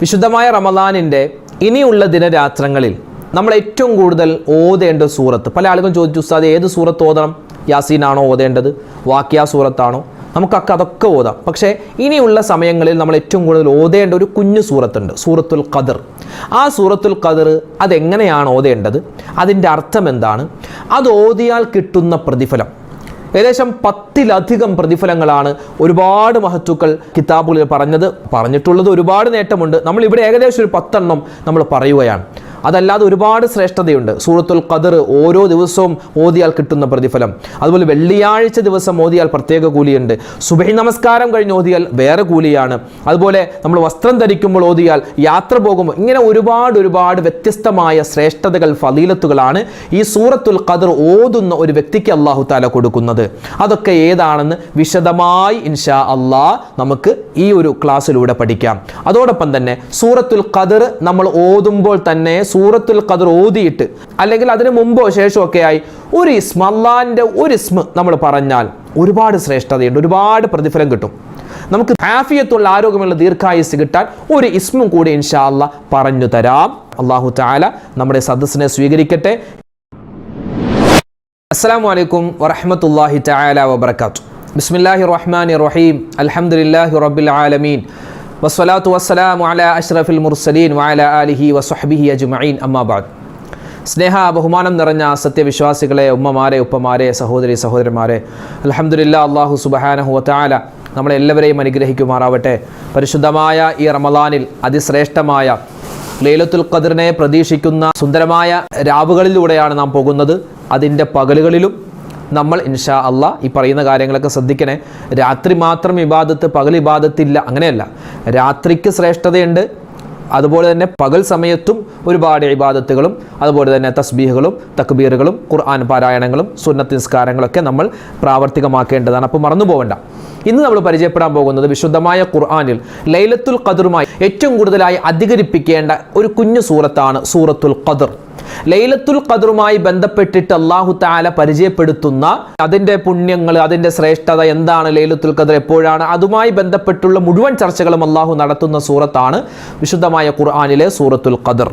വിശുദ്ധമായ റമദാനിന്റെ ഇനിയുള്ള ദിനരാത്രങ്ങളിൽ നമ്മൾ ഏറ്റവും കൂടുതൽ ഓതേണ്ട സൂറത്ത്. പല ആളുകളും ചോദിച്ചു ഉസ്താദ് ഏത് സൂറത്ത് ഓതണം? യാസീനാണോ ഓതേണ്ടത്? വാക്യ സൂറത്താണോ? നമുക്കൊക്കെ അതൊക്കെ ഓതാം. പക്ഷേ ഇനിയുള്ള സമയങ്ങളിൽ നമ്മൾ ഏറ്റവും കൂടുതൽ ഓതേണ്ട ഒരു കുഞ്ഞു സൂറത്തുണ്ട് സൂറത്തുൽ ഖദർ. ആ സൂറത്തുൽ ഖദർ അതെങ്ങനെയാണ് ഓതേണ്ടത്? അതിന്റെ അർത്ഥം എന്താണ്? അത് ഓതിയാൽ കിട്ടുന്ന പ്രതിഫലം. ഏകദേശം പത്തിലധികം പ്രതിഫലങ്ങളാണ് ഒരുപാട് മഹത്തുക്കൾ കിതാബുകളിൽ പറഞ്ഞത് പറഞ്ഞിട്ടുള്ളത് ഒരുപാട് നേട്ടമുണ്ട്. നമ്മൾ ഇവിടെ ഏകദേശം ഒരു പത്തെണ്ണം നമ്മൾ പറയുകയാണ്. അതല്ലാതെ ഒരുപാട് ശ്രേഷ്ഠതയുണ്ട്. സൂറത്തുൽ ഖദർ ഓരോ ദിവസവും ഓതിയാൽ കിട്ടുന്ന പ്രതിഫലം. അതുപോലെ വെള്ളിയാഴ്ച ദിവസം ഓതിയാൽ പ്രത്യേക കൂലിയുണ്ട്. സുബഹി നമസ്കാരം കഴിഞ്ഞ് ഓതിയാൽ വേറെ കൂലിയാണ്. അതുപോലെ നമ്മൾ വസ്ത്രം ധരിക്കുമ്പോൾ ഓതിയാൽ യാത്ര പോകുമ്പോൾ ഇങ്ങനെ ഒരുപാട് ഒരുപാട് വ്യത്യസ്തമായ ശ്രേഷ്ഠതകൾ ഫലീലത്തുകളാണ് ഈ സൂറത്തുൽ ഖദർ ഓതുന്ന ഒരു വ്യക്തിക്ക് അള്ളാഹു താല കൊടുക്കുന്നത്. അതൊക്കെ ഏതാണെന്ന് വിശദമായി ഇൻഷാ അള്ളാഹ് നമുക്ക് ഈ ഒരു ക്ലാസ്സിലൂടെ പഠിക്കാം. അതോടൊപ്പം തന്നെ സൂറത്തുൽ ഖദർ നമ്മൾ ഓതുമ്പോൾ തന്നെ സൂറത്തുൽ ഖദർ ഓതിയിട്ട് അല്ലെങ്കിൽ അതിന് മുമ്പോ ശേഷമോ ഒക്കെ ആയി ഒരു ഇസ്മ അള്ളാഹിന്റെ ഒരു ഇസ്മ നമ്മൾ പറഞ്ഞാൽ ഒരുപാട് ശ്രേഷ്ഠതയുണ്ട് ഒരുപാട് പ്രതിഫലം കിട്ടും. നമുക്ക് ഹാഫിയത്തുള്ള ആരോഗ്യമുള്ള ദീർഘായുസ് കിട്ടാൻ ഒരു ഇസ്മും കൂടി ഇൻഷാ അല്ലാ പറഞ്ഞു തരാം. അള്ളാഹു താല നമ്മുടെ സദസ്സിനെ സ്വീകരിക്കട്ടെ. അസ്സാം വലൈക്കും വറഹമത്തല്ലാഹി താല വബർക്കാത്തു ബിസ്മില്ലാഹി റഹ്മാൻ റഹീം. അലഹമുല്ലാഹി റബ്ബിൽ ആലമീൻ. വസ്സലാത്തു വസ്സലാമു അലാ അഷ്റഫിൽ മുർസലീൻ വാല ആലിഹി വസ്വഹ്ബിഹി അജ്മഈൻ. അമ്മാ ബഅദ്. സ്നേഹ ബഹുമാനം നിറഞ്ഞ സത്യവിശ്വാസികളെ ഉമ്മമാരെ ഉപ്പമാരെ സഹോദരി സഹോദരന്മാരെ അൽഹംദുലില്ല അള്ളാഹു സുബഹാനഹു വതആല നമ്മളെല്ലാവരെയും അനുഗ്രഹിക്കുമാറാവട്ടെ. പരിശുദ്ധമായ ഈ റമദാനിൽ അതിശ്രേഷ്ഠമായ ലൈലത്തുൽ ഖദറിനെ പ്രതീക്ഷിക്കുന്ന സുന്ദരമായ രാവുകളിലൂടെയാണ് നാം പോകുന്നത്. അതിന്റെ പകലുകളിലും നമ്മൾ ഇൻഷാ അല്ല ഈ പറയുന്ന കാര്യങ്ങളൊക്കെ ശ്രദ്ധിക്കണേ. രാത്രി മാത്രം ഇബാദത്ത് പകൽ ഇബാദത്തില്ല. അങ്ങനെയല്ല. രാത്രിക്ക് ശ്രേഷ്ഠതയുണ്ട്. അതുപോലെ തന്നെ പകൽ സമയത്തും ഒരുപാട് ഇബാദത്തുകളും അതുപോലെ തന്നെ തസ്ബീഹുകളും തക്ബീറുകളും ഖുർആൻ പാരായണങ്ങളും സുന്നത്ത് നിസ്കാരങ്ങളൊക്കെ നമ്മൾ പ്രാവർത്തികമാക്കേണ്ടതാണ്. അപ്പോൾ മറന്നു പോകണ്ട ഇന്ന് നമ്മൾ പരിചയപ്പെടാൻ പോകുന്നത് വിശുദ്ധമായ ഖുർആാനിൽ ലൈലത്തുൽ ഖദറുമായി ഏറ്റവും കൂടുതലായി അധികരിപ്പിക്കേണ്ട ഒരു കുഞ്ഞു സൂറത്താണ് സൂറത്തുൽ ഖദർ. ലൈലത്തുൽ ഖദറുമായി ബന്ധപ്പെട്ടിട്ട് അള്ളാഹു താല പരിചയപ്പെടുത്തുന്ന അതിന്റെ പുണ്യങ്ങൾ അതിന്റെ ശ്രേഷ്ഠത എന്താണ് ലൈലത്തുൽ ഖദർ എപ്പോഴാണ് അതുമായി ബന്ധപ്പെട്ടുള്ള മുഴുവൻ ചർച്ചകളും അള്ളാഹു നടത്തുന്ന സൂറത്താണ് വിശുദ്ധമായ ഖുർആാനിലെ സൂറത്തുൽ ഖദർ.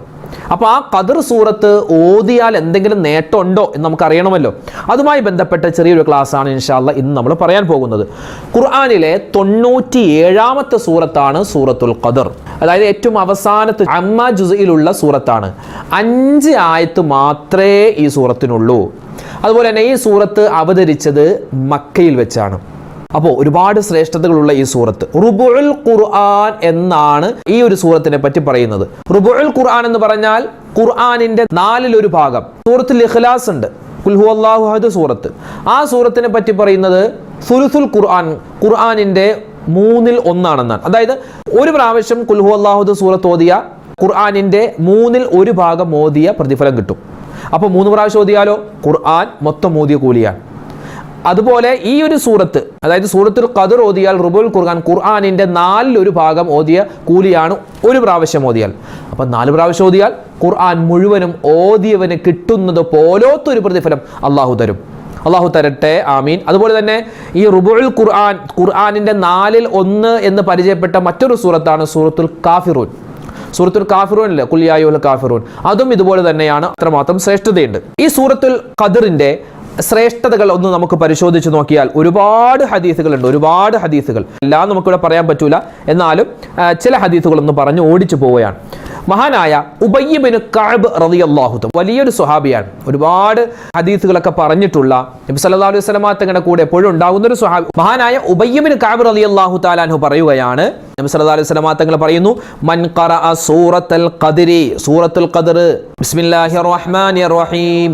അപ്പോൾ ആ കതിർ സൂറത്ത് ഓതിയാൽ എന്തെങ്കിലും നേട്ടമുണ്ടോ എന്ന് നമുക്ക് അറിയണമല്ലോ അതുമായി ബന്ധപ്പെട്ട ചെറിയൊരു ക്ലാസ്സാണ് ഇൻഷാല്ല ഇന്ന് നമ്മൾ പറയാൻ പോകുന്നത്. ഖുർആാനിലെ തൊണ്ണൂറ്റി ഏഴാമത്തെ സൂറത്താണ് സൂറത്തുൽ ഖദർ. അതായത് ഏറ്റവും അവസാനത്തെ അമ്മ ജുസയിലുള്ള സൂറത്താണ്. അഞ്ച് ആയത്ത് മാത്രമേ ഈ സൂറത്തിനുള്ളൂ. അതുപോലെ തന്നെ ഈ സൂറത്ത് അവതരിച്ചത് മക്കയിൽ വെച്ചാണ്. അപ്പോൾ ഒരുപാട് ശ്രേഷ്ഠതകളുള്ള ഈ സൂറത്ത്. റുബുൽ ഖുർആൻ എന്നാണ് ഈ ഒരു സൂറത്തിനെ പറ്റി പറയുന്നത്. റുബുൽ ഖുർആൻ എന്ന് പറഞ്ഞാൽ ഖുർആനിന്റെ നാലിലൊരു ഭാഗം. സൂറത്തിൽ ഇഖ്ലാസ് ഉണ്ട്. കുൽഹു സൂറത്ത്. ആ സൂറത്തിനെ പറ്റി പറയുന്നത് സുലുസുൽ ഖുർആൻ ഖുർആനിന്റെ മൂന്നിൽ ഒന്നാണെന്നാണ്. അതായത് ഒരു പ്രാവശ്യം കുൽഹു അള്ളാഹുദ് സൂറത്ത് ഓതിയ ഖുർആനിന്റെ മൂന്നിൽ ഒരു ഭാഗം ഓതിയ പ്രതിഫലം കിട്ടും. അപ്പോൾ മൂന്ന് പ്രാവശ്യം ഓതിയാലോ? ഖുർആൻ മൊത്തം ഓതിയ കൂലിയാണ്. അതുപോലെ ഈ ഒരു സൂറത്ത് അതായത് സൂറത്തുൽ ഖദർ ഓതിയാൽ റുബുൽ ഖുർആൻ ഖുർആാനിന്റെ നാലിലൊരു ഭാഗം ഓതിയ കൂലിയാണ് ഒരു പ്രാവശ്യം ഓതിയാൽ. അപ്പം നാല് പ്രാവശ്യം ഓതിയാൽ ഖുർആൻ മുഴുവനും ഓതിയവന് കിട്ടുന്നത് പോലോത്തൊരു പ്രതിഫലം അള്ളാഹു തരും. അള്ളാഹു തരട്ടെ ആമീൻ. അതുപോലെ തന്നെ ഈ റുബുൽ ഖുർആൻ ഖുർആാനിന്റെ നാലിൽ ഒന്ന് എന്ന് പരിചയപ്പെട്ട മറ്റൊരു സൂറത്താണ് സൂറത്തുൽ കാഫിറൂൻ. സൂറത്തുൽ കാഫിറൂൻ അല്ലേ? കുല്യായുൽ കാഫിറൂൻ. അതും ഇതുപോലെ തന്നെയാണ് അത്രമാത്രം ശ്രേഷ്ഠതയുണ്ട്. ഈ സൂറത്തുൽ ഖദറിന്റെ ശ്രേഷ്ഠതകൾ ഒന്ന് നമുക്ക് പരിശോധിച്ച് നോക്കിയാൽ ഒരുപാട് ഹദീസുകളുണ്ട് ഒരുപാട് ഹദീസുകൾ. എല്ലാം നമുക്കിവിടെ പറയാൻ പറ്റൂല. എന്നാലും ചില ഹദീസുകൾ ഒന്ന് പറഞ്ഞ് ഓടിച്ചു പോവുകയാണ്. മഹാനായ ഉബയ്യബിന് കാബ് റളിയല്ലാഹു വലിയൊരു സ്വഹാബിയാണ്. ഒരുപാട് ഹദീസുകളൊക്കെ പറഞ്ഞിട്ടുള്ള നബി സല്ലല്ലാഹു അലൈഹി വസല്ലമ തങ്ങളുടെ കൂടെ എപ്പോഴും ഉണ്ടാകുന്ന ഒരു സ്വഹാബി. മഹാനായ ഉബയ്യബിന് കാബ് റളിയല്ലാഹു താലാൻഹു പറയുകയാണ് നബി സല്ലല്ലാഹു അലൈഹി വസല്ലം തങ്ങൾ പറയുന്നു മൻ ഖറഅ സൂറത്തുൽ ഖദ്രി സൂറത്തുൽ ഖദർ. ബിസ്മില്ലാഹിർ റഹ്മാനിർ റഹീം.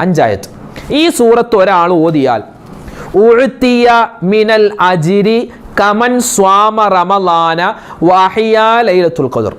അഞ്ചായത് ഈ സൂറത്ത് ഒരാൾ ഓതിയാൽ ഉഴുത്തിയ മിനൽ അജിരി കമൻ സ്വാമ റമലാന വാഹിയാ ഖദർ.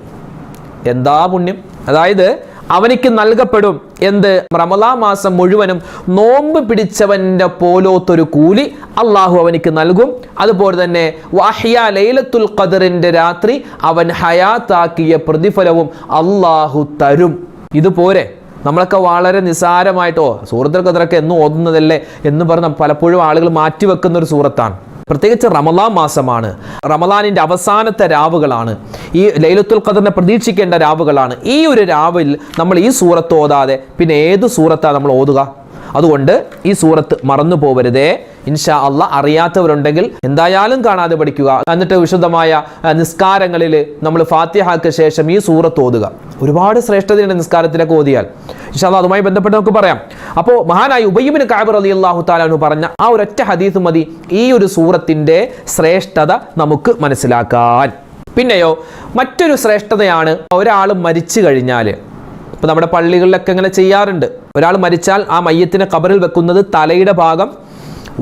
എന്താ പുണ്യം? അതായത് അവനിക്ക് നൽകപ്പെടും എന്ത്? റമലാ മാസം മുഴുവനും നോമ്പ് പിടിച്ചവന്റെ പോലോത്തൊരു കൂലി അള്ളാഹു അവനിക്ക് നൽകും. അതുപോലെ തന്നെ വാഹിയ ലൈലത്തുൽ ഖദറിന്റെ രാത്രി അവൻ ഹയാത്താക്കിയ പ്രതിഫലവും അള്ളാഹു തരും. ഇത് പോരെ? നമ്മളൊക്കെ വളരെ നിസാരമായിട്ടോ സൂറത്തുൽ ഖദറൊക്കെ എന്നും ഓതുന്നതല്ലേ എന്ന് പറഞ്ഞ പലപ്പോഴും ആളുകൾ മാറ്റിവെക്കുന്ന ഒരു സൂറത്താണ്. പ്രത്യേകിച്ച് റമലാൻ മാസമാണ്. റമലാനിന്റെ അവസാനത്തെ രാവുകളാണ്. ഈ ലൈലത്തുൽ ഖദറിനെ പ്രതീക്ഷിക്കേണ്ട രാവുകളാണ്. ഈ ഒരു രാവിൽ നമ്മൾ ഈ സൂറത്ത് ഓതാതെ പിന്നെ ഏത് സൂറത്താണ് നമ്മൾ ഓതുക? അതുകൊണ്ട് ഈ സൂറത്ത് മറന്നു പോവരുതേ. ഇൻഷാ അല്ല അറിയാത്തവരുണ്ടെങ്കിൽ എന്തായാലും കാണാതെ പഠിക്കുക. എന്നിട്ട് വിശുദ്ധമായ നിസ്കാരങ്ങളിൽ നമ്മൾ ഫാത്തിഹാക്ക് ശേഷം ഈ സൂറത്ത് ഓതുക. ഒരുപാട് ശ്രേഷ്ഠതയുണ്ട് നിസ്കാരത്തിലൊക്കെ ഓതിയാൽ. ഇൻഷാ അല്ല അതുമായി ബന്ധപ്പെട്ട് നമുക്ക് പറയാം. അപ്പോൾ മഹാനായി ഉബയ്യബിന് കാബർ അലി അള്ളാഹു താലാനു പറഞ്ഞ ആ ഒരൊറ്റ ഹദീസ് മതി. ഈ ഒരു സൂറത്തിന്റെ ശ്രേഷ്ഠത നമുക്ക് മനസ്സിലാക്കാൻ. പിന്നെയോ മറ്റൊരു ശ്രേഷ്ഠതയാണ് ഒരാൾ മരിച്ചു കഴിഞ്ഞാൽ ഇപ്പൊ നമ്മുടെ പള്ളികളിലൊക്കെ ഇങ്ങനെ ചെയ്യാറുണ്ട്. ഒരാൾ മരിച്ചാൽ ആ മയ്യത്തിനെ കബറിൽ വെക്കുന്നത് തലയുടെ ഭാഗം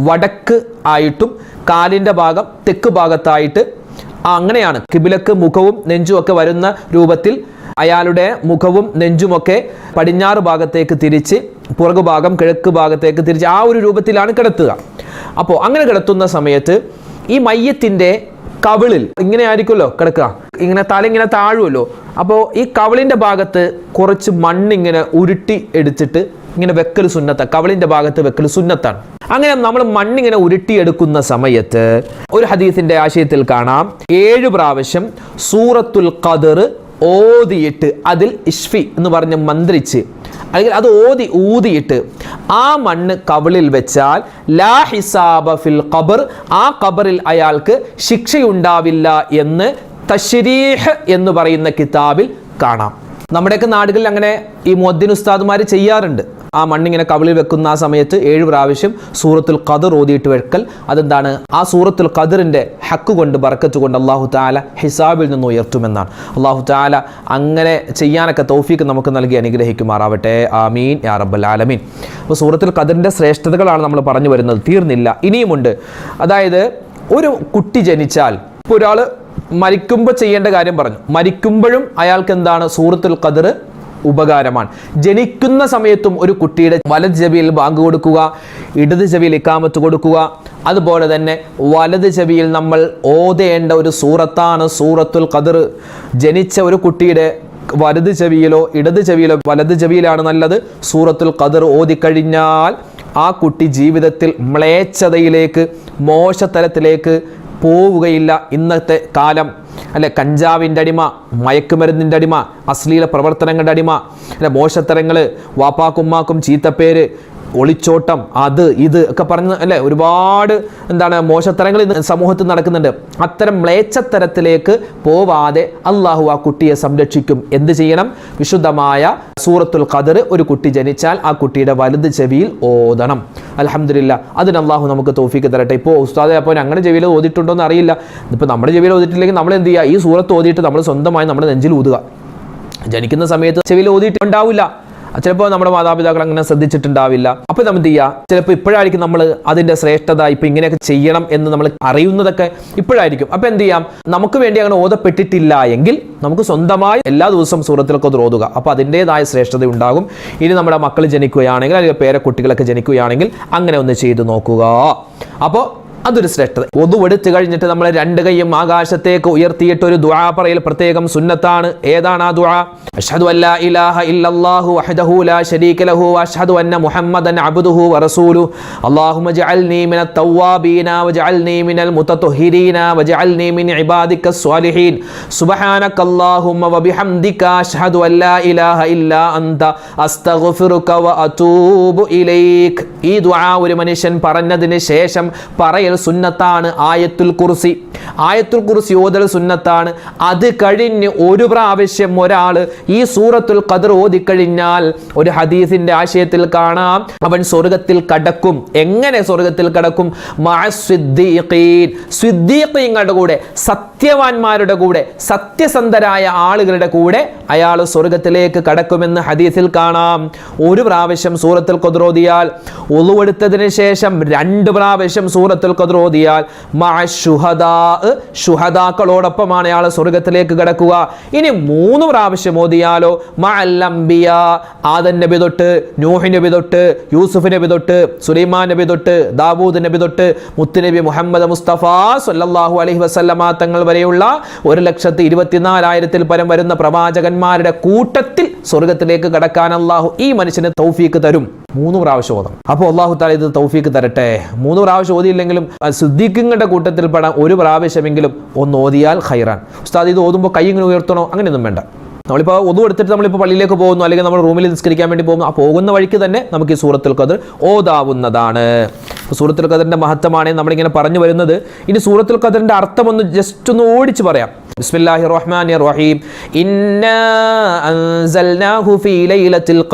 വടക്ക് ആയിട്ടും കാലിന്റെ ഭാഗം തെക്ക് ഭാഗത്തായിട്ട് അങ്ങനെയാണ്. കിബിലക്ക് മുഖവും നെഞ്ചും ഒക്കെ വരുന്ന രൂപത്തിൽ അയാളുടെ മുഖവും നെഞ്ചുമൊക്കെ പടിഞ്ഞാറ് ഭാഗത്തേക്ക് തിരിച്ച് പുറകു ഭാഗം കിഴക്ക് ഭാഗത്തേക്ക് തിരിച്ച് ആ ഒരു രൂപത്തിലാണ് കിടത്തുക. അപ്പോൾ അങ്ങനെ കിടത്തുന്ന സമയത്ത് ഈ മയ്യത്തിന്റെ കവിളിൽ. ഇങ്ങനെ ആയിരിക്കുമല്ലോ കിടക്കുക. ഇങ്ങനെ തല ഇങ്ങനെ താഴുമല്ലോ അപ്പോൾ ഈ കവിളിന്റെ ഭാഗത്ത് കുറച്ച് മണ്ണിങ്ങനെ ഉരുട്ടി എടുത്തിട്ട് ഇങ്ങനെ വെക്കൽ സുന്നത്ത. കവിളിന്റെ ഭാഗത്ത് വെക്കൽ സുന്നത്താണ്. അങ്ങനെ നമ്മൾ മണ്ണിങ്ങനെ ഉരുട്ടിയെടുക്കുന്ന സമയത്ത് ഒരു ഹദീസിന്റെ ആശയത്തിൽ കാണാം. ഏഴ് പ്രാവശ്യം സൂറത്തുൽ ഖദർ ഓതിയിട്ട് അതിൽ ഇഷ്ഫി എന്ന് പറഞ്ഞ് മന്ത്രിച്ച് അല്ലെങ്കിൽ അത് ഓതി ഊതിയിട്ട് ആ മണ്ണ് കവിളിൽ വെച്ചാൽ ലാ ഹിസാബ ഫിൽ ഖബർ ആ ഖബറിൽ അയാൾക്ക് ശിക്ഷയുണ്ടാവില്ല എന്ന് തശ്രീഹ് എന്ന് പറയുന്ന കിതാബിൽ കാണാം. നമ്മുടെയൊക്കെ നാടുകളിൽ അങ്ങനെ ഈ മൊദ്ദിൻ ഉസ്താദുമാർ ചെയ്യാറുണ്ട്. ആ മണ്ണിങ്ങനെ കവിളിൽ വെക്കുന്ന ആ സമയത്ത് ഏഴ് പ്രാവശ്യം സൂറത്തുൽ ഖദർ ഓതിയിട്ട് വെക്കൽ. അതെന്താണ്? ആ സൂറത്തുൽ ഖദറിന്റെ ഹക്ക് കൊണ്ട് ബർക്കത്ത് കൊണ്ട് അള്ളാഹു താല ഹിസാബിൽ നിന്ന് ഉയർത്തുമെന്നാണ്. അള്ളാഹു താല അങ്ങനെ ചെയ്യാനൊക്കെ തൗഫീക്ക് നമുക്ക് നൽകി അനുഗ്രഹിക്കുമാറാവട്ടെ. ആമീൻ. യാ റബ്ബൽ ആലമീൻ. അപ്പോൾ സൂറത്തുൽ ഖദറിന്റെ ശ്രേഷ്ഠതകളാണ് നമ്മൾ പറഞ്ഞു വരുന്നത്. തീർന്നില്ല. ഇനിയുമുണ്ട്. അതായത് ഒരു കുട്ടി ജനിച്ചാൽ ഇപ്പോൾ ഒരാൾ മരിക്കുമ്പോൾ ചെയ്യേണ്ട കാര്യം പറഞ്ഞു. മരിക്കുമ്പോഴും അയാൾക്ക് എന്താണ്? സൂറത്തുൽ ഖദർ ഉപകാരമാണ്. ജനിക്കുന്ന സമയത്തും ഒരു കുട്ടിയുടെ വലത് ചെവിയിൽ ബാങ്ക് കൊടുക്കുക ഇടത് ചെവിയിൽ ഇക്കാമത്ത് കൊടുക്കുക. അതുപോലെ തന്നെ വലത് ചെവിയിൽ നമ്മൾ ഓതേണ്ട ഒരു സൂറത്താണ് സൂറത്തുൽ കതിർ ജനിച്ച ഒരു കുട്ടിയുടെ വലത് ചെവിയിലോ ഇടത് ചെവിയിലോ വലത് ചെവിയിലാണ് നല്ലത്. സൂറത്തുൽ കതിർ ഓതിക്കഴിഞ്ഞാൽ ആ കുട്ടി ജീവിതത്തിൽ മ്ലേച്ഛതയിലേക്ക് മോശതലത്തിലേക്ക് പോവുകയില്ല ഇന്നത്തെ കാലം. അല്ലെ കഞ്ചാവിന്റെ അടിമ മയക്കുമരുന്നിന്റെ അടിമ അശ്ലീല പ്രവർത്തനങ്ങളുടെ അടിമ അല്ലെ മോശത്തരങ്ങൾ വാപ്പാക്കുമ്മാക്കും ചീത്തപ്പേര് ഒളിച്ചോട്ടം അത് ഇത് ഒക്കെ പറഞ്ഞ് അല്ലേ? ഒരുപാട് എന്താണ് മോശത്തരങ്ങൾ ഇന്ന് സമൂഹത്തിൽ നടക്കുന്നുണ്ട്. അത്തരം മ്ലേച്ഛത്തരത്തിലേക്ക് പോവാതെ അള്ളാഹു ആ കുട്ടിയെ സംരക്ഷിക്കും. എന്ത് ചെയ്യണം? വിശുദ്ധമായ സൂറത്തുൽ ഖദർ ഒരു കുട്ടി ജനിച്ചാൽ ആ കുട്ടിയുടെ വലുത് ചെവിയിൽ ഓതണം. അലഹമില്ല അതിന് അള്ളാഹു നമുക്ക് തോഫിക്ക് തരട്ടെ. ഇപ്പോൾ ഉസ്താദെ അപ്പോൾ അങ്ങനെ ചെവിയിൽ ഓതിയിട്ടുണ്ടോ എന്ന് അറിയില്ല. ഇപ്പോൾ നമ്മുടെ ചെവിയിൽ ഓതിയിട്ടില്ലെങ്കിൽ നമ്മൾ എന്ത് ചെയ്യുക? ഈ സൂറത്ത് ഓതിയിട്ട് നമ്മൾ സ്വന്തമായി നമ്മുടെ നെഞ്ചിൽ ഊതുക. ജനിക്കുന്ന സമയത്ത് ചെവിയിൽ ഓതിയിട്ട് ഉണ്ടാവില്ല. ചിലപ്പോൾ നമ്മുടെ മാതാപിതാക്കൾ അങ്ങനെ ശ്രദ്ധിച്ചിട്ടുണ്ടാവില്ല. അപ്പോൾ നമ്മൾ ചെയ്യുക ചിലപ്പോൾ ഇപ്പോഴായിരിക്കും നമ്മൾ അതിന്റെ ശ്രേഷ്ഠത ഇപ്പൊ ഇങ്ങനെയൊക്കെ ചെയ്യണം എന്ന് നമ്മൾ അറിയുന്നതൊക്കെ ഇപ്പോഴായിരിക്കും. അപ്പോൾ എന്ത് ചെയ്യാം? നമുക്ക് വേണ്ടി അങ്ങനെ ഓതപ്പെട്ടിട്ടില്ല എങ്കിൽ നമുക്ക് സ്വന്തമായി എല്ലാ ദിവസവും സൂറത്തിലൊക്കെ ഒന്ന് ഓതുക. അപ്പോൾ അതിന്റെതായ ശ്രേഷ്ഠത ഉണ്ടാകും. ഇനി നമ്മുടെ മക്കൾ ജനിക്കുകയാണെങ്കിൽ അല്ലെങ്കിൽ പേരക്കുട്ടികളൊക്കെ ജനിക്കുകയാണെങ്കിൽ അങ്ങനെ ഒന്ന് ചെയ്തു നോക്കുക. അപ്പോൾ അതൊരു ശ്രേഷ്ഠത. ഒതുവെടുത്ത് കഴിഞ്ഞിട്ട് നമ്മൾ രണ്ട് കൈയും ആകാശത്തേക്ക് ഉയർത്തിയിട്ട് ഒരു ദുആ പറയൽ പ്രത്യേകം സുന്നത്താണ്. ഏതാണ് ആ ദുആ? അഷ്ഹദു അല്ലാ ഇലാഹ ഇല്ലല്ലാഹു വഹ്ദഹു ലാ ശരീക ലഹു വഅഷ്ഹദു അന്ന മുഹമ്മദൻ അബ്ദുഹു വറസൂലു അല്ലാഹുമ്മ ജഅൽനി മിനൽ തവ്വാബീന വജഅൽനി മിനൽ മുതത്വഹിരീന വജഅൽനി മിൻ ഇബാദിക സ്വാലിഹീൻ. സുബ്ഹാനക അല്ലാഹുമ്മ വബിഹംദിക അഷ്ഹദു അല്ലാ ഇലാഹ ഇല്ലാ അൻത അസ്തഗ്ഫിറുക വഅതൂബു ഇലൈക്. ഈ ദുആ ഒരു മനുഷ്യൻ പറഞ്ഞതിന് ശേഷം പറയൽ സുന്നത്താണ് ആയത്തുൽ കുർസി. ആയത്തുൽ കുർസി ഓതൽ സുന്നത്താണ്. അത് കഴിഞ്ഞ് ഒരു പ്രാവശ്യം ഒരാൾ ഈ സൂറത്തുൽ ഖദർ ഓതിക്കഴിഞ്ഞാൽ ഒരു ഹദീസിന്റെ ആശയത്തിൽ കാണാം. അവൻ സ്വർഗത്തിൽ കടക്കും. എങ്ങനെ സ്വർഗത്തിൽ കടക്കും? സിദ്ദീഖീങ്ങളുടെ കൂടെ സത്യവാന്മാരുടെ കൂടെ സത്യസന്ധരായ ആളുകളുടെ കൂടെ അയാൾ സ്വർഗത്തിലേക്ക് കടക്കുമെന്ന് ഹദീസിൽ കാണാം. ഒരു പ്രാവശ്യം സൂറത്തുൽ ഖദർ ഓതിയാൽ ഒളുവെടുത്തതിന് ശേഷം രണ്ട് പ്രാവശ്യം സൂറത്തുൽ ഖദർ ഓതിയാൽ അയാൾ സ്വർഗത്തിലേക്ക് കിടക്കുക. ഇനി മൂന്ന് പ്രാവശ്യം ഓതിയാലോ? മഅല്ലംബിയ ആദൻ നബി തൊട്ട് നൂഹ് നബി തൊട്ട് യൂസുഫ് നബി തൊട്ട് സുലൈമാൻ നബി തൊട്ട് ദാവൂദ് നബി തൊട്ട് മുത്തുനബി മുഹമ്മദ് മുസ്തഫ സല്ലല്ലാഹു അലൈഹി വസല്ലമ തങ്ങൾ വരെയുള്ള ഒരു ലക്ഷത്തി ഇരുപത്തിനാലായിരത്തിൽ പരം വരുന്ന പ്രവാചകന്മാരുടെ കൂട്ടത്തിൽ സ്വർഗത്തിലേക്ക് കടക്കാൻ അള്ളാഹു ഈ മനുഷ്യന് തൗഫീക്ക് തരും. മൂന്ന് പ്രാവശ്യം ഓതണം. അപ്പോൾ അള്ളാഹു താല ഇത് തൗഫീക്ക് തരട്ടെ. മൂന്ന് പ്രാവശ്യം ഓതിയില്ലെങ്കിലും സിദ്ദീഖിങ്ങളുടെ കൂട്ടത്തിൽ പെടാൻ ഒരു പ്രാവശ്യമെങ്കിലും ഒന്ന് ഓതിയാൽ ഹൈറാൻ ഉസ്താദ് ഇത് ഓതുമ്പോൾ കൈ ഇങ്ങനെ ഉയർത്തണോ? അങ്ങനെയൊന്നും വേണ്ട. നമ്മളിപ്പോൾ ഒതു എടുത്തിട്ട് നമ്മളിപ്പോൾ പള്ളിയിലേക്ക് പോകുന്നു അല്ലെങ്കിൽ നമ്മൾ റൂമിൽ നിസ്കരിക്കാൻ വേണ്ടി പോകുന്നു ആ പോകുന്ന വഴിക്ക് തന്നെ നമുക്ക് ഈ സൂറത്തുൽ അത് ഓതാവുന്നതാണ്. സൂറത്തുൽ ഖദറിന്റെ മഹത്വമാണ് നമ്മളിങ്ങനെ പറഞ്ഞു വരുന്നത്. ഇനി സൂറത്തുൽ ഖദറിന്റെ അർത്ഥം ഒന്ന് ജസ്റ്റ് ഒന്ന് ഓടിച്ച് പറയാം. ബിസ്മില്ലാഹി റഹ്മാനി റഹീം.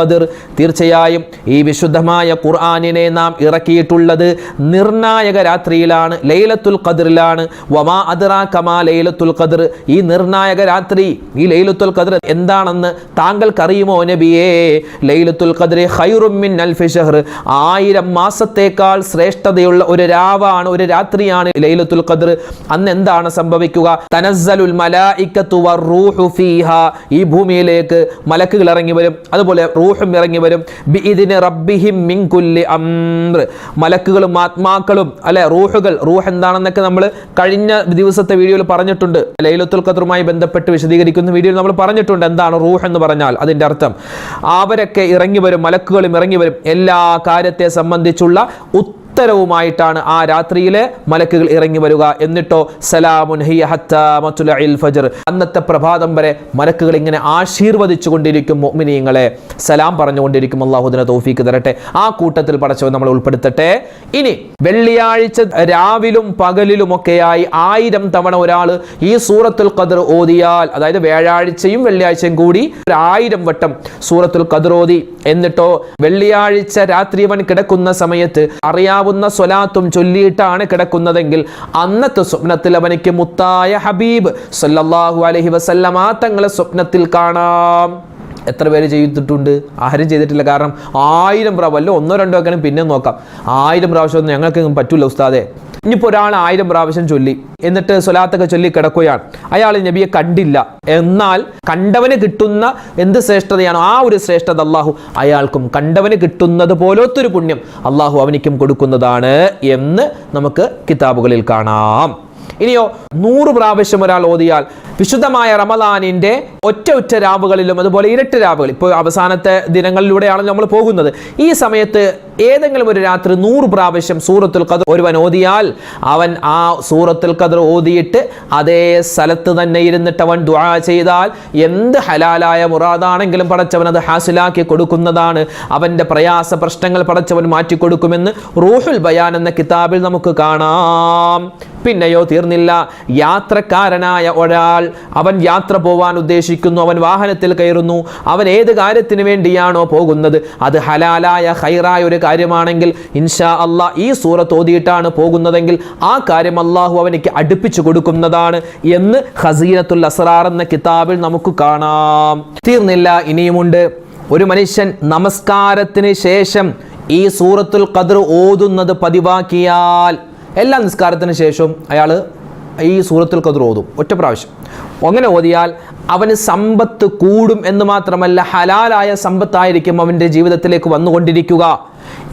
ഖദർ. തീർച്ചയായും ഈ വിശുദ്ധമായ ഖുർആനിനെ നാം ഇറക്കിയിട്ടുള്ളത് നിർണായക രാത്രിയിലാണ് ലൈലത്തുൽ ഖദറിലാണ്. വമാ അദ്റാ കമാ ലൈലത്തുൽ ഖദർ. ഈ നിർണായക രാത്രി ഈ ലൈലത്തുൽ ഖദർ എന്താണെന്ന് താങ്കൾക്കറിയുമോ നബിയേ? ലൈലത്തുൽ ഖദർ ഖൈറും മിൻ അൽഫി ഷഹർ ആയിരം മാസത്തേക്കാൾ ശ്രേഷ്ഠതയുള്ള ഒരു രാവാണ് ഒരു രാത്രിയാണ് ലൈലത്തുൽ ഖദർ. അന്ന് എന്താണ് സംഭവിക്കുക? തനസ്സലുൽ റൂഹു ഫീഹ. ഈ ഭൂമിയിലേക്ക് മലക്കുകൾ ഇറങ്ങി വരും. അതുപോലെ റൂഹും ഇറങ്ങി വരും. ബിഇദ്നി റബ്ബിഹിം മിൻ കുല്ലി അംർ. മലക്കുകളും ആത്മാക്കളും അല്ലെ റൂഹുകൾ. റൂഹ് എന്താണെന്നൊക്കെ നമ്മൾ കഴിഞ്ഞ ദിവസത്തെ വീഡിയോയിൽ പറഞ്ഞിട്ടുണ്ട്. ലൈലത്തുൽ ഖദറുമായി ബന്ധപ്പെട്ട് വിശദീകരിക്കുന്ന വീഡിയോയിൽ നമ്മൾ പറഞ്ഞിട്ടുണ്ട് എന്താണ് റൂഹ് എന്ന് പറഞ്ഞാൽ. അതിന്റെ അർത്ഥം അവരൊക്കെ ഇറങ്ങി വരും മലക്കുകളും ഇറങ്ങി വരും. എല്ലാ കാര്യത്തെ സംബന്ധിച്ചുള്ള ഉത്തരവുമായിട്ടാണ് ആ രാത്രിയിലെ മലക്കുകൾ ഇറങ്ങി വരിക എന്നിട്ടോ സലാമുൻ ഫജ്ർ. അന്നത്തെ പ്രഭാതം വരെ മലക്കുകൾ ഇങ്ങനെ ആശീർവദിച്ചു കൊണ്ടിരിക്കും മൊമിനിയങ്ങളെ സലാം പറഞ്ഞുകൊണ്ടിരിക്കും. അള്ളാഹുദിനെ തോഫീക്ക് തരട്ടെ. ആ കൂട്ടത്തിൽ പടച്ചവൻ നമ്മൾ ഉൾപ്പെടുത്തട്ടെ. ഇനി വെള്ളിയാഴ്ച രാവിലും പകലിലുമൊക്കെയായി ആയിരം തവണ ഒരാൾ ഈ സൂറത്തുൽ ഖദർ ഓതിയാൽ അതായത് വ്യാഴാഴ്ചയും വെള്ളിയാഴ്ചയും കൂടി ഒരു ആയിരം വട്ടം സൂറത്തുൽ ഖദർ ഓതി എന്നിട്ടോ വെള്ളിയാഴ്ച രാത്രി അവൻ കിടക്കുന്ന സമയത്ത് അറിയാവുന്ന സ്വലാത്തും ചൊല്ലിയിട്ടാണ് കിടക്കുന്നതെങ്കിൽ അന്നത്തെ സ്വപ്നത്തിൽ അവനിക്ക് മുത്തായ ഹബീബ് സല്ലല്ലാഹു അലഹി വസല്ലമ തങ്ങളെ സ്വപ്നത്തിൽ കാണാം. എത്ര പേര് ചെയ്തിട്ടുണ്ട്? ആരും ചെയ്തിട്ടില്ല. കാരണം ആയിരം പ്രാവശ്യം അല്ല ഒന്നോ രണ്ടോ ഒക്കെ പിന്നെ നോക്കാം. ആയിരം പ്രാവശ്യം ഒന്നും ഞങ്ങൾക്ക് പറ്റൂല ഉസ്താദെ. ഇനിയിപ്പോൾ ഒരാൾ ആയിരം പ്രാവശ്യം ചൊല്ലി. എന്നിട്ട് സ്വലാത്തൊക്കെ ചൊല്ലി കിടക്കുകയാണ്. അയാൾ നബിയെ കണ്ടില്ല. എന്നാൽ കണ്ടവന് കിട്ടുന്ന എന്ത് ശ്രേഷ്ഠതയാണോ? ആ ഒരു ശ്രേഷ്ഠത അള്ളാഹു അയാൾക്കും കണ്ടവന് കിട്ടുന്നത് പോലത്തൊരു പുണ്യം അള്ളാഹു അവനിക്കും കൊടുക്കുന്നതാണ് എന്ന് നമുക്ക് കിതാബുകളിൽ കാണാം. ഇനിയോ നൂറ് പ്രാവശ്യം ഒരാൾ ഓതിയാൽ വിശുദ്ധമായ റമദാനിന്റെ ഒറ്റ ഒറ്റ രാവുകളിലും അതുപോലെ ഇരട്ട രാവുകൾ. ഇപ്പോൾ അവസാനത്തെ ദിനങ്ങളിലൂടെയാണ് നമ്മൾ പോകുന്നത്. ഈ സമയത്ത് ഏതെങ്കിലും ഒരു രാത്രി നൂറ് പ്രാവശ്യം സൂറത്തുൽ ഖദർ ഒരുവൻ ഓതിയാൽ അവൻ ആ സൂറത്തുൽ ഖദർ ഓതിയിട്ട് അതേ സ്ഥലത്ത് തന്നെ ഇരുന്നിട്ട് അവൻ ദുആ ചെയ്താൽ എന്ത് ഹലാലായ മുറാദാണെങ്കിലും പടച്ചവൻ അത് ഹാസിലാക്കി കൊടുക്കുന്നതാണ്. അവന്റെ പ്രയാസ പ്രശ്നങ്ങൾ പടച്ചവൻ മാറ്റിക്കൊടുക്കുമെന്ന് റൂഹുൽ ബയാൻ എന്ന കിതാബിൽ നമുക്ക് കാണാം. പിന്നെയോ തീർന്നില്ല. യാത്രക്കാരനായ ഒരാൾ അവൻ യാത്ര പോവാൻ ഉദ്ദേശിക്കുന്നു അവൻ വാഹനത്തിൽ കയറുന്നു. അവൻ ഏത് കാര്യത്തിന് വേണ്ടിയാണോ പോകുന്നത്? അത് ഹലാലായ ഹൈറായ ഒരു കാര്യമാണെങ്കിൽ ഇൻഷാ അള്ളാ ഈ സൂറത്ത് ഓതിയിട്ടാണ് പോകുന്നതെങ്കിൽ ആ കാര്യം അള്ളാഹു അവനിക്ക് അടുപ്പിച്ചു കൊടുക്കുന്നതാണ് എന്ന് ഹസീനത്തുൽ അസ്റാർ എന്ന കിതാബിൽ നമുക്ക് കാണാം. തീർന്നില്ല ഇനിയുമുണ്ട്. ഒരു മനുഷ്യൻ നമസ്കാരത്തിന് ശേഷം ഈ സൂറത്തുൽ ഖദർ ഓതുന്നത് പതിവാക്കിയാൽ എല്ലാ നിസ്കാരത്തിന് ശേഷവും അയാൾ ഈ സൂറത്തുൽ ഖദർ ഓതും. ഒറ്റ പ്രാവശ്യം. അങ്ങനെ ഓതിയാൽ അവന് സമ്പത്ത് കൂടും എന്ന് മാത്രമല്ല ഹലാലായ സമ്പത്തായിരിക്കും അവന്റെ ജീവിതത്തിലേക്ക് വന്നുകൊണ്ടിരിക്കുക.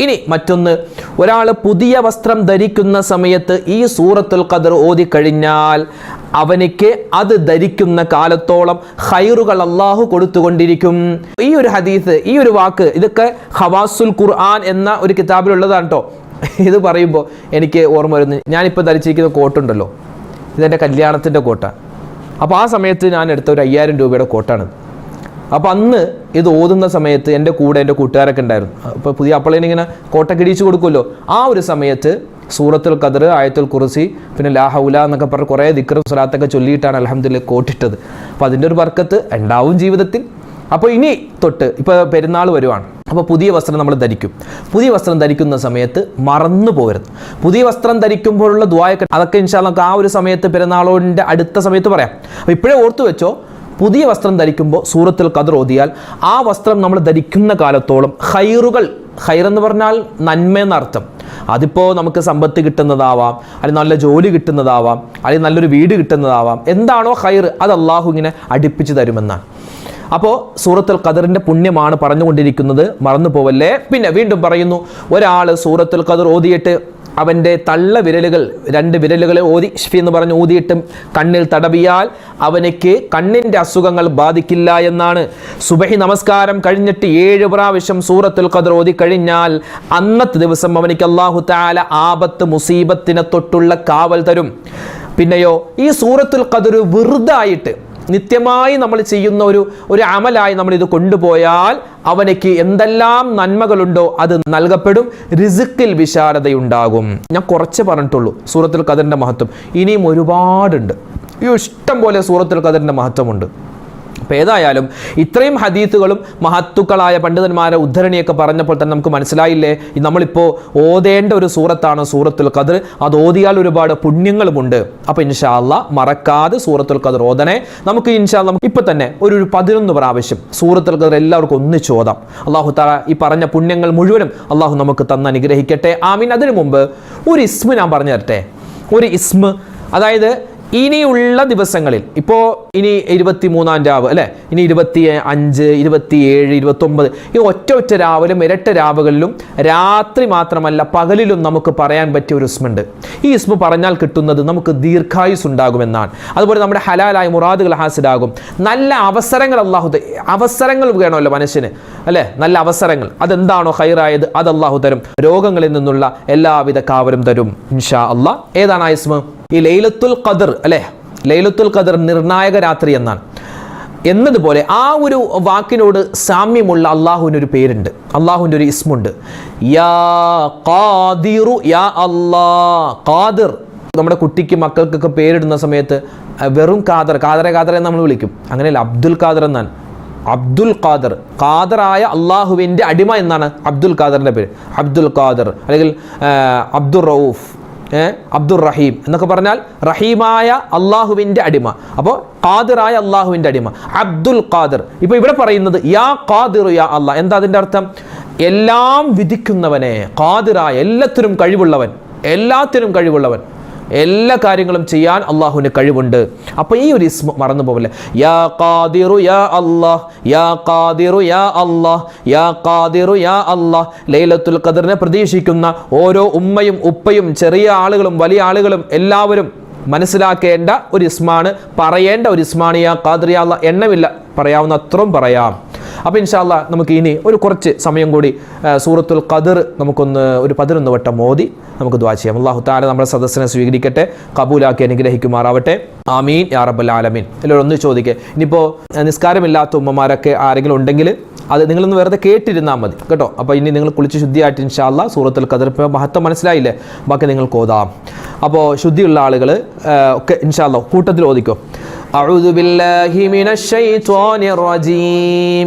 ഇനി മറ്റൊന്ന് ഒരാൾ പുതിയ വസ്ത്രം ധരിക്കുന്ന സമയത്ത് ഈ സൂറത്തുൽ കതിർ ഓതി കഴിഞ്ഞാൽ അവനിക്ക് അത് ധരിക്കുന്ന കാലത്തോളം ഹൈറുകൾ അള്ളാഹു കൊടുത്തുകൊണ്ടിരിക്കും. ഈ ഒരു ഹദീസ് ഈ ഒരു വാക്ക് ഇതൊക്കെ ഹവാസുൽ ഖുർആൻ എന്ന ഒരു കിതാബിലുള്ളതാണ് കേട്ടോ ഇത് പറയുമ്പോൾ എനിക്ക് ഓർമ്മ വരുന്നു ഞാനിപ്പോൾ ധരിച്ചിരിക്കുന്ന കോട്ടുണ്ടല്ലോ. ഇതെന്റെ കല്യാണത്തിന്റെ കോട്ടാണ് അപ്പോൾ ആ സമയത്ത് ഞാൻ എടുത്ത ഒരു അയ്യായിരം രൂപയുടെ കോട്ടാണ്. അപ്പോൾ അന്ന് ഇത് ഓതുന്ന സമയത്ത് എന്റെ കൂടെ എന്റെ കൂട്ടുകാരൊക്കെ ഉണ്ടായിരുന്നു. അപ്പോൾ പുതിയ അപ്പളേനെ ഇങ്ങനെ കോട്ടൊക്കെ ഇടിച്ചു കൊടുക്കുമല്ലോ. ആ ഒരു സമയത്ത് സൂറത്തുൽ ഖദർ ആയത്തുൽ കുറിസി പിന്നെ ലാഹൗല എന്നൊക്കെ പറഞ്ഞ് കുറേ ദിക്കറും സ്വലാത്തൊക്കെ ചൊല്ലിയിട്ടാണ് അലഹമ്മദില്ല കോട്ടിട്ടത്. അപ്പോൾ അതിന്റെ ഒരു വർക്കത്ത് ഉണ്ടാവും ജീവിതത്തിൽ. അപ്പോൾ ഇനി തൊട്ട് ഇപ്പോൾ പെരുന്നാൾ വരുവാണ്. അപ്പോൾ പുതിയ വസ്ത്രം നമ്മൾ ധരിക്കും. പുതിയ വസ്ത്രം ധരിക്കുന്ന സമയത്ത് മറന്നു പോകരുത്. പുതിയ വസ്ത്രം ധരിക്കുമ്പോഴുള്ള ദ്വായൊക്കെ അതൊക്കെ ഇൻഷാ നമുക്ക് ആ ഒരു സമയത്ത് പെരുന്നാളോടിന്റെ അടുത്ത സമയത്ത് പറയാം. അപ്പോൾ ഇപ്പോഴേ ഓർത്തു വെച്ചോ പുതിയ വസ്ത്രം ധരിക്കുമ്പോൾ സൂറത്തിൽ കതിർ ഓതിയാൽ ആ വസ്ത്രം നമ്മൾ ധരിക്കുന്ന കാലത്തോളം ഹൈറുകൾ ഹൈർ എന്ന് പറഞ്ഞാൽ നന്മ എന്നർത്ഥം. അതിപ്പോൾ നമുക്ക് സമ്പത്ത് കിട്ടുന്നതാവാം അല്ലെങ്കിൽ നല്ല ജോലി കിട്ടുന്നതാവാം അല്ലെങ്കിൽ നല്ലൊരു വീട് കിട്ടുന്നതാവാം. എന്താണോ ഹൈർ അത് അള്ളാഹു ഇങ്ങനെ അടുപ്പിച്ച് തരുമെന്നാണ്. അപ്പോൾ സൂറത്തുൽ ഖദറിന്റെ പുണ്യമാണ് പറഞ്ഞുകൊണ്ടിരിക്കുന്നത്. മറന്നു പോവല്ലേ പിന്നെ വീണ്ടും പറയുന്നു ഒരാൾ സൂറത്തുൽ ഖദർ ഓതിയിട്ട് അവന്റെ തള്ള വിരലുകൾ രണ്ട് വിരലുകളെ ഓതി ഷ്ഫി എന്ന് പറഞ്ഞ് ഊതിയിട്ടും കണ്ണിൽ തടവിയാൽ അവനക്ക് കണ്ണിന്റെ അസുഖങ്ങൾ ബാധിക്കില്ല എന്നാണ്. സുബഹി നമസ്കാരം കഴിഞ്ഞിട്ട് ഏഴ് പ്രാവശ്യം സൂറത്തുൽ ഖദർ ഓതി കഴിഞ്ഞാൽ അന്നത്തെ ദിവസം അവനിക്ക് അള്ളാഹു താല ആപത്ത് മുസീബത്തിനെ തൊട്ടുള്ള കാവൽ തരും. പിന്നെയോ ഈ സൂറത്തുൽ ഖദർ വെറുതായിട്ട് നിത്യമായി നമ്മൾ ചെയ്യുന്ന ഒരു ഒരു അമലായി നമ്മൾ ഇത് കൊണ്ടുപോയാൽ അവനക്ക് എന്തെല്ലാം നന്മകളുണ്ടോ അത് നൽകപ്പെടും റിസിക്കിൽ വിശാലതയുണ്ടാകും. ഞാൻ കുറച്ച് പറഞ്ഞിട്ടുള്ളൂ സൂറത്തുൽ ഖദറിന്റെ മഹത്വം. ഇനിയും ഒരുപാടുണ്ട്. ഈ ഇഷ്ടം പോലെ സൂറത്തുൽ ഖദറിന്റെ മഹത്വമുണ്ട്. അപ്പോൾ ഏതായാലും ഇത്രയും ഹദീത്തുകളും മഹത്തുക്കളായ പണ്ഡിതന്മാരെ ഉദ്ധരണിയൊക്കെ പറഞ്ഞപ്പോൾ തന്നെ നമുക്ക് മനസ്സിലായില്ലേ? നമ്മളിപ്പോൾ ഓതേണ്ട ഒരു സൂറത്താണ് സൂറത്തുൽ ഖദർ. അത് ഓതിയാൽ ഒരുപാട് പുണ്യങ്ങളുമുണ്ട്. അപ്പോൾ ഇൻഷാല്ല മറക്കാതെ സൂറത്തുൽ ഖദർ ഓതനെ നമുക്ക് ഇൻഷാല്ല ഇപ്പോൾ തന്നെ ഒരു ഒരു പതിനൊന്ന് പ്രാവശ്യം സൂറത്തുൽ ഖദർ എല്ലാവർക്കും ഒന്നിച്ച് ഓതാം. അള്ളാഹു താല ഈ പറഞ്ഞ പുണ്യങ്ങൾ മുഴുവനും അള്ളാഹു നമുക്ക് തന്ന അനുഗ്രഹിക്കട്ടെ. ആമീൻ. അതിനു മുമ്പ് ഒരു ഇസ്മ ഞാൻ പറഞ്ഞു തരട്ടെ. ഒരു ഇസ്മ. അതായത് ഇനിയുള്ള ദിവസങ്ങളിൽ ഇപ്പോൾ ഇനി ഇരുപത്തി മൂന്നാം രാവ് അല്ലേ? ഇനി ഇരുപത്തി അഞ്ച് ഇരുപത്തിയേഴ് ഇരുപത്തൊമ്പത് ഈ ഒറ്റ ഒറ്റ രാവിലും ഇരട്ട രാവുകളിലും രാത്രി മാത്രമല്ല പകലിലും നമുക്ക് പറയാൻ പറ്റിയ ഒരു ഇസ്മുണ്ട്. ഈ ഇസ്മു പറഞ്ഞാൽ കിട്ടുന്നത് നമുക്ക് ദീർഘായുസ് ഉണ്ടാകുമെന്നാണ്. അതുപോലെ നമ്മുടെ ഹലാലായ മുറാദുകൾ ഹാസിലാകും നല്ല അവസരങ്ങൾ അള്ളാഹു അവസരങ്ങൾ വേണമല്ലോ മനുഷ്യന് അല്ലേ? നല്ല അവസരങ്ങൾ. അതെന്താണോ ഹൈറായത് അത് അള്ളാഹു തരും. രോഗങ്ങളിൽ നിന്നുള്ള എല്ലാവിധ കാവലും തരും ഇൻഷാ അള്ളാഹ് ഏതാണ് ആ ഇസ്മ? ഈ ലൈലത്തുൽ ഖദർ അല്ലേ? ലൈലത്തുൽ ഖദർ നിർണായക രാത്രി എന്നാണ്. എന്നതുപോലെ ആ ഒരു വാക്കിനോട് സാമ്യമുള്ള അള്ളാഹുവിന്റെ ഒരു പേരുണ്ട്. അള്ളാഹുവിന്റെ ഒരു ഇസ്മുണ്ട്. യാ ഖാദിറു യാ അല്ലാ ഖാദിർ. നമ്മുടെ കുട്ടിക്ക് മക്കൾക്കൊക്കെ പേരിടുന്ന സമയത്ത് വെറും ഖാദർ ഖാദറെ ഖാദറെ നമ്മൾ വിളിക്കും. അങ്ങനെയല്ല അബ്ദുൽ ഖാദർ എന്നാണ്. അബ്ദുൽ ഖാദർ. ഖാദറായ അള്ളാഹുവിന്റെ അടിമ എന്നാണ് അബ്ദുൽ ഖാദറിന്റെ പേര്. അബ്ദുൽ ഖാദർ അല്ലെങ്കിൽ അബ്ദുൽ റൌഫ് അബ്ദുർ റഹീം എന്നൊക്കെ പറഞ്ഞാൽ റഹീമായ അള്ളാഹുവിന്റെ അടിമ. അപ്പോൾ ഖാദിറായ അള്ളാഹുവിന്റെ അടിമ. അബ്ദുൽ ഖാദിർ. ഇപ്പോൾ ഇവിടെ പറയുന്നത് യാ ഖാദിറു യാ അള്ളാഹ്. എന്താ അതിന്റെ അർത്ഥം? എല്ലാം വിധിക്കുന്നവനെ ഖാദിറായ എല്ലാത്തിനും കഴിവുള്ളവൻ എല്ലാത്തിനും കഴിവുള്ളവൻ. എല്ലാ കാര്യങ്ങളും ചെയ്യാൻ അള്ളാഹുവിന് കഴിവുണ്ട്. അപ്പോൾ ഈ ഒരു ഇസ്മ മറന്നു പോവില്ല? യാ ഖാദിറു യാ അല്ലാഹ് യാ ഖാദിറു യാ അല്ലാഹ് യാ ഖാദിറു യാ അല്ലാഹ് ലൈലത്തുൽ ഖദറിനെ പ്രതീക്ഷിക്കുന്ന ഓരോ ഉമ്മയും ഉപ്പയും ചെറിയ ആളുകളും വലിയ ആളുകളും എല്ലാവരും മനസ്സിലാക്കേണ്ട ഒരു ഇസ്മാണ് പറയേണ്ട ഒരു ഇസ്മാണ്. യാ ഖാദിർ യാ അല്ലാഹ് എണ്ണമില്ല. പറയാവുന്ന അത്രയും പറയാം. അപ്പോൾ ഇൻഷാല്ല നമുക്ക് ഇനി ഒരു കുറച്ച് സമയം കൂടി ആ, സൂറത്തുൽ ഖദർ നമുക്കൊന്ന് ഒരു പതിനൊന്ന് വട്ടം മോദി നമുക്ക് ദ്വാ ചെയ്യാം അള്ളാഹു താല നമ്മുടെ സദസ്സിനെ സ്വീകരിക്കട്ടെ കബൂലാക്കി അനുഗ്രഹിക്കുമാറാവട്ടെ ആമീൻ യാ റബ്ബൽ ആലമീൻ എല്ലാവരും ഒന്ന് ചോദിക്കുക ഇനിയിപ്പോൾ നിസ്കാരമില്ലാത്ത ഉമ്മമാരൊക്കെ ആരെങ്കിലും ഉണ്ടെങ്കിൽ അത് നിങ്ങളൊന്ന് വെറുതെ കേട്ടിരുന്നാൽ മതി കേട്ടോ അപ്പോൾ ഇനി നിങ്ങൾ കുളിച്ച് ശുദ്ധിയായിട്ട് ഇൻഷാല്ല സൂറത്തുൽ ഖദർ ഇപ്പോൾ മഹത്വം മനസ്സിലായില്ലേ ബാക്കി നിങ്ങൾക്ക് ഓതാം അപ്പോൾ ശുദ്ധിയുള്ള ആളുകൾ ഒക്കെ ഇൻഷാല്ല കൂട്ടത്തിൽ ഓദിക്കോ أعوذ بالله من الشيطان الرجيم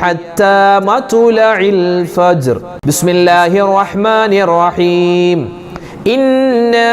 حتى مطلع الفجر. بسم الله الرحمن الرحيم. إنا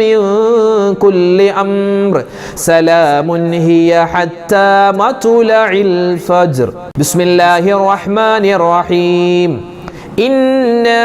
من كل أمر. سلام هي حتى مطلع الفجر. بسم الله الرحمن الرحيم. إنا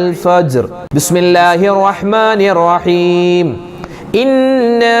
الفجر. بسم الله الرحمن الرحيم. إنا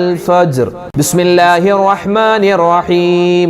الفجر. بسم الله الرحمن الرحيم.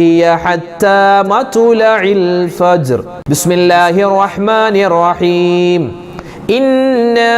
حتى مطلع الفجر. بسم الله الرحمن الرحيم. إنا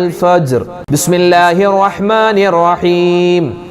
بسم الله الرحمن الرحيم.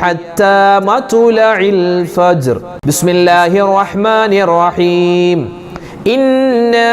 حتى مطلع الفجر. بسم الله الرحمن الرحيم. إنا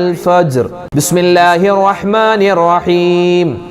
الفجر. بسم الله الرحمن الرحيم.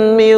من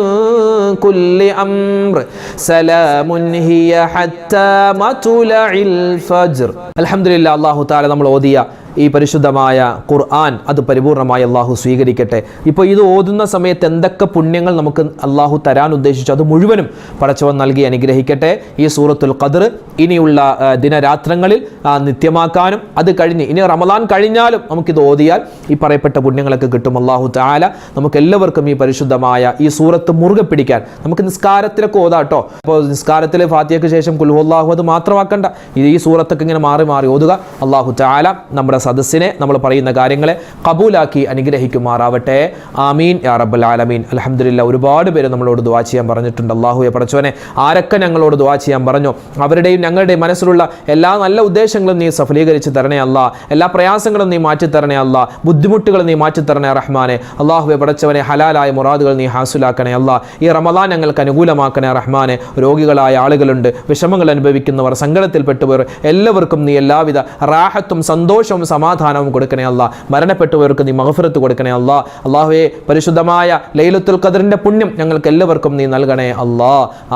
كل أمر سلام هي حتى مطلع الفجر الحمد لله الله تعالى നമ്മൾ ഓതിയ ഈ പരിശുദ്ധമായ ഖുർആൻ അത് പരിപൂർണമായി അള്ളാഹു സ്വീകരിക്കട്ടെ. ഇപ്പോൾ ഇത് ഓതുന്ന സമയത്ത് എന്തൊക്കെ പുണ്യങ്ങൾ നമുക്ക് അള്ളാഹു തരാൻ ഉദ്ദേശിച്ചു അത് മുഴുവനും പടച്ചവൻ നൽകി അനുഗ്രഹിക്കട്ടെ. ഈ സൂറത്തുൽ ഖദർ ഇനിയുള്ള ദിനരാത്രങ്ങളിൽ നിത്യമാക്കാനും അത് കഴിഞ്ഞ് ഇനി റമദാൻ കഴിഞ്ഞാലും നമുക്കിത് ഓതിയാൽ ഈ പറയപ്പെട്ട പുണ്യങ്ങളൊക്കെ കിട്ടും. അള്ളാഹു താല നമുക്ക് എല്ലാവർക്കും ഈ പരിശുദ്ധമായ ഈ സൂറത്ത് മുറുകെ പിടിക്കാൻ നമുക്ക് നിസ്കാരത്തിലൊക്കെ ഓതാട്ടോ. അപ്പോൾ നിസ്കാരത്തിൽ ഫാത്തിയക്ക് ശേഷം കുൽഹുല്ലാഹു അത് മാത്രമാക്കണ്ട. ഈ സൂറത്തൊക്കെ ഇങ്ങനെ മാറി മാറി ഓതുക. അള്ളാഹു താല നമ്മുടെ സദസ്സിനെ നമ്മൾ പറയുന്ന കാര്യങ്ങളെ കബൂലാക്കി അനുഗ്രഹിക്കുമാറാവട്ടെ. ആമീൻ. യാ ആലമീൻ. അലഹമില്ല ഒരുപാട് പേര് നമ്മളോട് ദുവാ ചെയ്യാൻ പറഞ്ഞിട്ടുണ്ട്. അള്ളാഹുയെ പഠിച്ചവനെ ആരൊക്കെ ഞങ്ങളോട് ദുവാ ചെയ്യാൻ പറഞ്ഞു? അവരുടെയും ഞങ്ങളുടെയും മനസ്സിലുള്ള എല്ലാ നല്ല ഉദ്ദേശങ്ങളും നീ സഫലീകരിച്ച് തരണേ അല്ല. എല്ലാ പ്രയാസങ്ങളും നീ മാറ്റി തരണേ അല്ല. ബുദ്ധിമുട്ടുകൾ നീ മാറ്റി തരണേ റഹ്മാനെ. അള്ളാഹുവെ പടച്ചവനെ ഹലാലായ മുറാദുകൾ നീ ഹാസുലാക്കണേ അല്ല. ഈ റമദാൻ ഞങ്ങൾക്ക് അനുകൂലമാക്കണേ റഹ്മാനെ. രോഗികളായ ആളുകളുണ്ട്. വിഷമങ്ങൾ അനുഭവിക്കുന്നവർ സങ്കടത്തിൽപ്പെട്ടവർ എല്ലാവർക്കും നീ എല്ലാവിധ റാഹത്തും സന്തോഷവും സമാധാനവും കൊടുക്കണേ അല്ല. മരണപ്പെട്ടവർക്ക് നീ മഹഫിറത്ത് കൊടുക്കണേ അല്ല. അള്ളാഹുവെ പരിശുദ്ധമായ ലൈലത്തുൽ കദറിന്റെ പുണ്യം ഞങ്ങൾക്ക് എല്ലാവർക്കും നീ നൽകണേ അല്ലാ.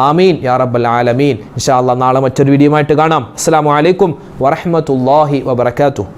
ആമീൻ. യാ റബ്ബൽ ആലമീൻ. ഇൻഷാ അല്ലാ നാളെ മറ്റൊരു വീഡിയോ ആയിട്ട് കാണാം. അസ്സാം വലൈക്കും വറഹ്മത്തുള്ളാഹി വബറകാതുഹു.